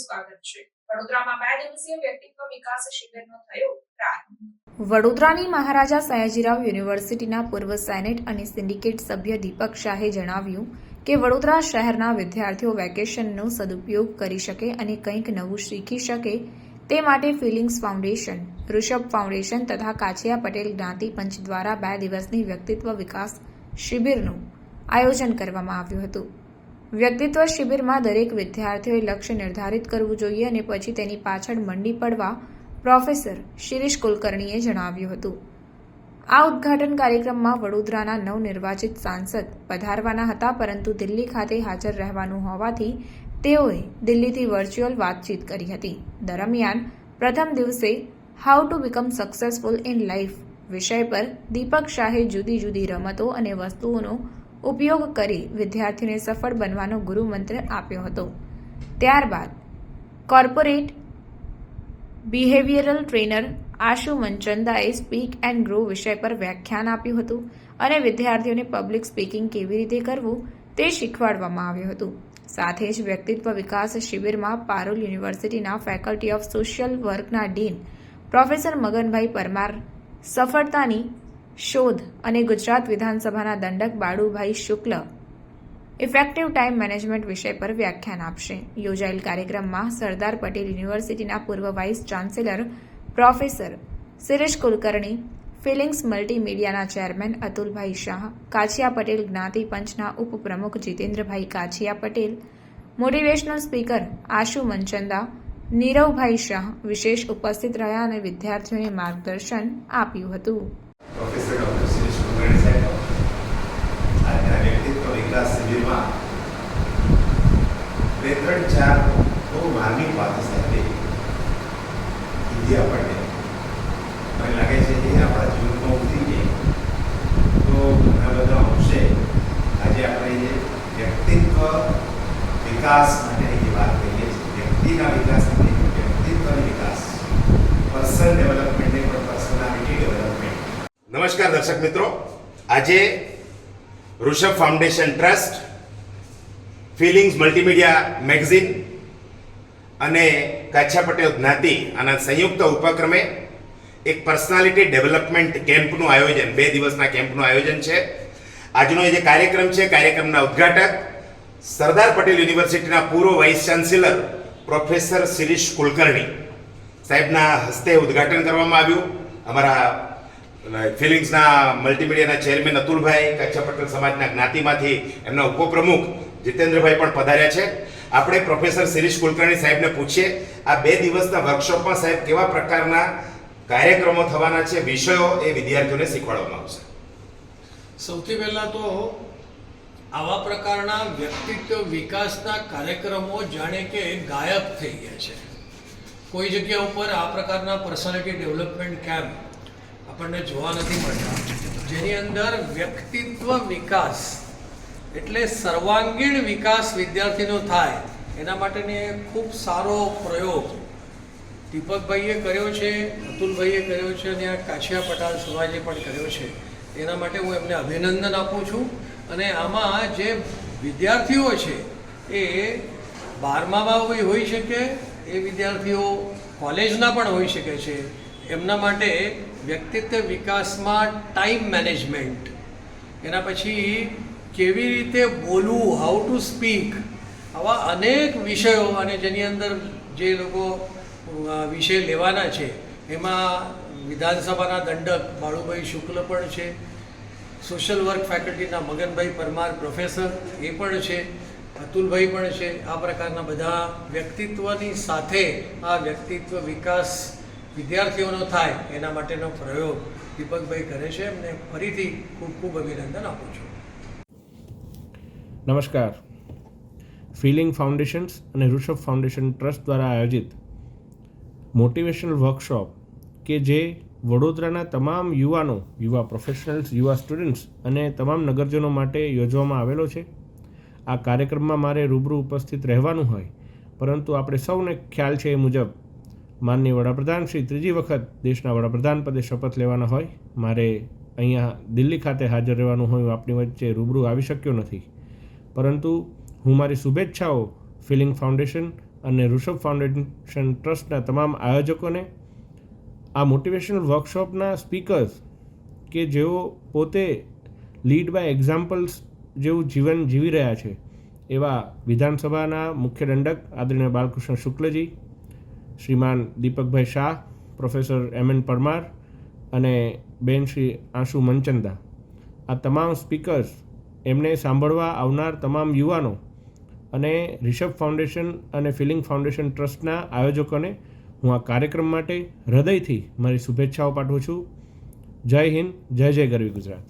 સ્વાગત છે વડોદરામાં બે દિવસીય વ્યક્તિત્વ વિકાસ શિબિરનો થયો પ્રારંભ વડોદરાની મહારાજા સયાજીરાવ યુનિવર્સિટીના પૂર્વ સેનેટ અને સિન્ડિકેટ સભ્ય દીપક શાહે જણાવ્યું કે વડોદરા શહેરના વિદ્યાર્થીઓ વેકેશનનો સદુપયોગ કરી શકે અને કંઈક નવું શીખી શકે તે માટે ફિલિંગ્સ ફાઉન્ડેશન, ઋષભ ફાઉન્ડેશન તથા કાછિયા પટેલ જ્ઞાતિ પંચ દ્વારા બે દિવસની વ્યક્તિત્વ વિકાસ શિબિરનું આયોજન કરવામાં આવ્યું હતું. વ્યક્તિત્વ શિબિરમાં દરેક વિદ્યાર્થીઓએ લક્ષ્ય નિર્ધારિત કરવું જોઈએ અને પછી તેની પાછળ મંડી પડવા પ્રોફેસર શિરીષ કુલકર્ણીએ જણાવ્યું હતું. આ ઉદ્ઘાટન કાર્યક્રમમાં વડોદરાના નવનિર્વાચિત સાંસદ પધારવાના હતા, પરંતુ દિલ્હી ખાતે હાજર રહેવાનું હોવાથી તેઓએ દિલ્હીથી વર્ચ્યુઅલ વાતચીત કરી હતી. દરમિયાન, પ્રથમ દિવસે how to become successful in life વિષય પર દીપક શાહે જુદી જુદી રમતો અને વસ્તુઓનો ઉપયોગ કરી વિદ્યાર્થીઓને સફળ બનવાનો ગુરુમંત્ર આપ્યો હતો. ત્યારબાદ કોર્પોરેટ બિહેવિયરલ ટ્રેનર આશુ મનચંદાએ સ્પીક એન્ડ ગ્રો વિષય પર વ્યાખ્યાન આપ્યું હતું અને વિદ્યાર્થીઓને પબ્લિક સ્પીકિંગ કેવી રીતે કરવું તે શીખવાડવામાં આવ્યું હતું. સાથે જ વ્યક્તિત્વ વિકાસ શિબિરમાં પારુલ યુનિવર્સિટીના ફેકલ્ટી ઓફ સોશિયલ વર્કના ડીન પ્રોફેસર મગનભાઈ પરમાર સફળતાની શોધ અને ગુજરાત વિધાનસભાના દંડક Balubhai Shukla effective time management વિષય પર વ્યાખ્યાન આપશે. યોજાયેલ કાર્યક્રમમાં સરદાર પટેલ યુનિવર્સિટીના પૂર્વ vice chancellor professor Shirish Kulkarni Feelings મલ્ટીમીડિયાના chairman Atulbhai Shah, Kachhiya Patel જ્ઞાતિ પંચના ઉપપ્રમુખ જીતેન્દ્રભાઈ કાછિયા પટેલ મોટિવેશનલ સ્પીકર આશુ મનચંદા, નીરવભાઈ શાહ વિશેષ ઉપસ્થિત રહ્યા અને વિદ્યાર્થીઓને માર્ગદર્શન આપ્યું હતું. પ્રોફેસર ડૉક્ટર સુરેશ કુલકર્ણી સાહેબ આજના વ્યક્તિત્વ વિકાસ શિબિરમાં બે ત્રણ ચાર બહુ માર્મિક વાતો સાહેબે કીધી આપણને મને લાગે છે કે એ આપણા જીવનમાં ઉતરી ગઈ તો ઘણા બધા અંશે આજે આપણે જે વ્યક્તિત્વ વિકાસ માટેની જે વાત કરીએ છીએ વ્યક્તિના વિકાસની નહીં, વ્યક્તિત્વની વિકાસ પર્સનલ ડેવલપમેન્ટ નહીં પણ પર્સનાલિટી ડેવલપમેન્ટ નમસ્કાર દર્શક મિત્રો. આજે Rishabh foundation trust, Feelings multimedia magazine અને કાછા પટેલ જ્ઞાતિ આના સંયુક્ત ઉપક્રમે એક પર્સનાલિટી ડેવલપમેન્ટ કેમ્પનું આયોજન, બે દિવસના કેમ્પનું આયોજન છે. આજનો જે કાર્યક્રમ છે, કાર્યક્રમના ઉદ્ઘાટક સરદાર પટેલ યુનિવર્સિટીના પૂર્વ vice chancellor professor Shirish Kulkarni સાહેબના હસ્તે ઉદ્ઘાટન કરવામાં આવ્યું. અમારા ફિલિંગ્સના મલ્ટીમીડિયાના ચેરમેન અતુલભાઈ કચ્છ પટેલ સમાજના જ્ઞાતિમાંથી એમના ઉપપ્રમુખ જીતેન્દ્રભાઈ પણ પધાર્યા છે. આપણે પ્રોફેસર શિરીષ કુલકર્ણી સાહેબને પૂછીએ, આ બે દિવસના વર્કશોપમાં સાહેબ કેવા પ્રકારના કાર્યક્રમો થવાના છે, વિષયો એ વિદ્યાર્થીઓને શીખવાડવામાં આવશે? સૌથી પહેલાં તો આવા પ્રકારના વ્યક્તિત્વ વિકાસના કાર્યક્રમો જાણે કે ગાયબ થઈ ગયા છે. કોઈ જગ્યા ઉપર આ પ્રકારના પર્સનાલિટી ડેવલપમેન્ટ કેમ્પ આપણને જોવા નથી મળતા. જેની અંદર વ્યક્તિત્વ વિકાસ એટલે સર્વાંગીણ વિકાસ વિદ્યાર્થીનો થાય, એના માટેની ખૂબ સારો પ્રયોગ દીપકભાઈએ કર્યો છે, અતુલભાઈએ કર્યો છે અને આ કાછિયા પટાલ સમાજે પણ કર્યો છે. એના માટે હું એમને અભિનંદન આપું છું. અને આમાં જે વિદ્યાર્થીઓ છે, એ બારમામાં હોય શકે, એ વિદ્યાર્થીઓ કોલેજના પણ હોઈ શકે છે. એમના માટે વ્યક્તિત્વ વિકાસમાં ટાઈમ મેનેજમેન્ટ એના પછી કેવી રીતે બોલવું હાઉ ટુ સ્પીક આવા અનેક વિષયો અને જેની અંદર જે લોકો વિષય લેવાના છે, એમાં વિધાનસભાના દંડક બાળુભાઈ શુક્લ પણ છે સોશિયલ વર્ક ફેકલ્ટીના મગનભાઈ પરમાર પ્રોફેસર એ પણ છે, અતુલભાઈ પણ છે, આ પ્રકારના બધા વ્યક્તિત્વની સાથે આ વ્યક્તિત્વ વિકાસ વિદ્યાર્થીઓનો થાય એના માટેનો પ્રયોગ દીપકભાઈ કરે છે એમને ફરીથી ખૂબ ખૂબ અભિનંદન આપું છું. નમસ્કાર. ફિલિંગ ફાઉન્ડેશન્સ અને ઋષભ ફાઉન્ડેશન ટ્રસ્ટ દ્વારા આયોજિત મોટિવેશનલ વર્કશોપ કે જે વડોદરાના તમામ યુવાનો, યુવા પ્રોફેશનલ્સ, યુવા સ્ટુડન્ટ્સ અને તમામ નગરજનો માટે યોજવામાં આવેલો છે. આ કાર્યક્રમમાં મારે રૂબરૂ ઉપસ્થિત રહેવાનું હોય, પરંતુ આપણે સૌને ખ્યાલ છે એ મુજબ માનનીય વડાપ્રધાન, શ્રી ત્રીજી વખત દેશના વડાપ્રધાન પદે શપથ લેવાના હોય, મારે અહીંયા દિલ્હી ખાતે હાજર રહેવાનું હોય આપની વચ્ચે રૂબરૂ આવી શક્યો નથી. પરંતુ હું મારી શુભેચ્છાઓ ફિલિંગ ફાઉન્ડેશન અને ઋષભ ફાઉન્ડેશન ટ્રસ્ટના તમામ આયોજકોને, આ મોટિવેશનલ વર્કશોપના સ્પીકર્સ કે જેઓ પોતે લીડ બાય એક્ઝામ્પલ્સ જેવું જીવન જીવી રહ્યા છે, એવા વિધાનસભાના મુખ્ય દંડક આદરણીય Balkrishna શુક્લજી Shriman Deepakbhai Shah, professor M N Parmar અને બેન શ્રી આંશુ મંચંદા આ તમામ સ્પીકર્સ એમને સાંભળવા આવનાર તમામ યુવાનો અને રિષભ ફાઉન્ડેશન અને ફિલિંગ ફાઉન્ડેશન ટ્રસ્ટના આયોજકોને હું આ કાર્યક્રમ માટે હૃદયથી મારી શુભેચ્છાઓ પાઠવું છું. જય હિન્દ, જય જય ગરવી ગુજરાત.